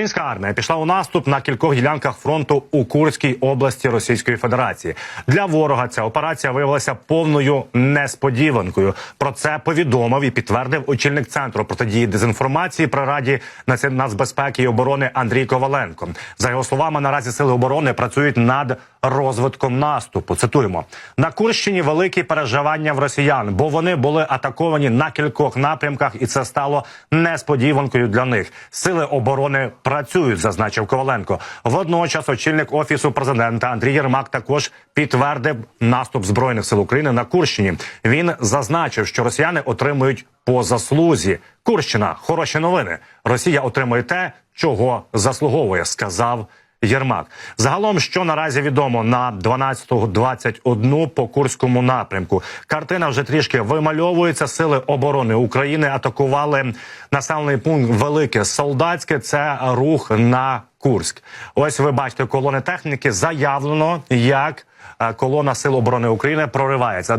Українська армія пішла у наступ на кількох ділянках фронту у Курській області Російської Федерації. Для ворога ця операція виявилася повною несподіванкою. Про це повідомив і підтвердив очільник центру протидії дезінформації при раді нацбезпеки і оборони Андрій Коваленко. За його словами, наразі сили оборони працюють над розвитком наступу. Цитуємо на Курщині великі переживання в росіян, бо вони були атаковані на кількох напрямках, і це стало несподіванкою для них. Сили оборони працюють, зазначив Коваленко. Водночас, очільник офісу президента Андрій Єрмак також підтвердив наступ збройних сил України на Курщині. Він зазначив, що росіяни отримують по заслузі. Курщина хороші новини. Росія отримує те, чого заслуговує, сказав. Єрмак загалом, що наразі відомо на 12.21 по курському напрямку. Картина вже трішки вимальовується. Сили оборони України атакували населений пункт Велике Солдатське. Це рух на Курськ. Ось ви бачите колони техніки. Заявлено, як е, колона сил оборони України проривається.